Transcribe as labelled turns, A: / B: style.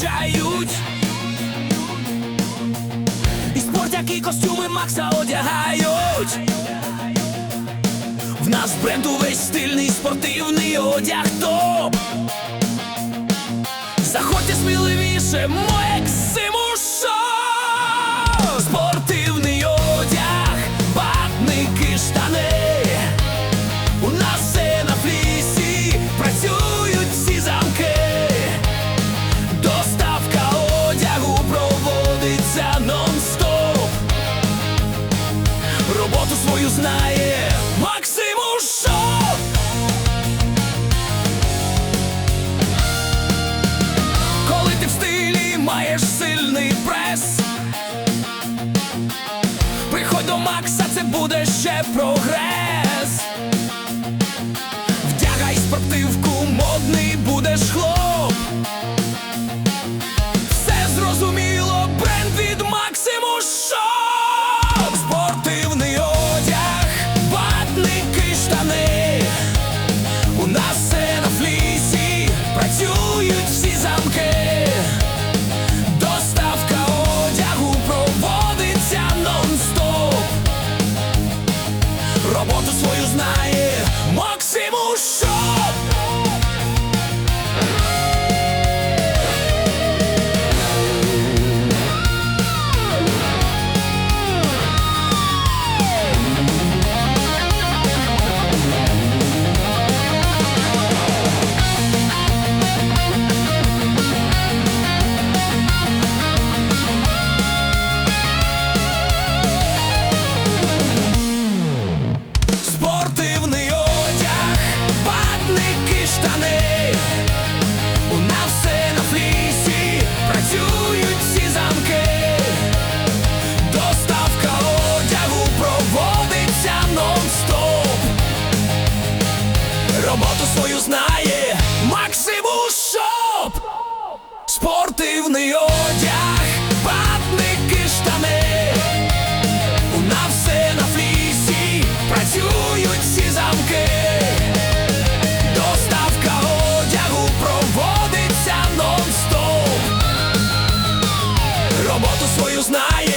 A: качають. І спортяки костюми Макса одягають. В нас бренд увесь стильний спортивний одяг топ. Свою знає Максиму Шоу! Коли ти в стилі маєш сильний прес. Приходь до Макса, це буде ще прогрес. Вдягай спортивку, модний будеш хлоп. спортивний одяг, батники штани, у на все на флісі працюють всі замки, доставка одягу проводиться нон-стоп, роботу свою знає.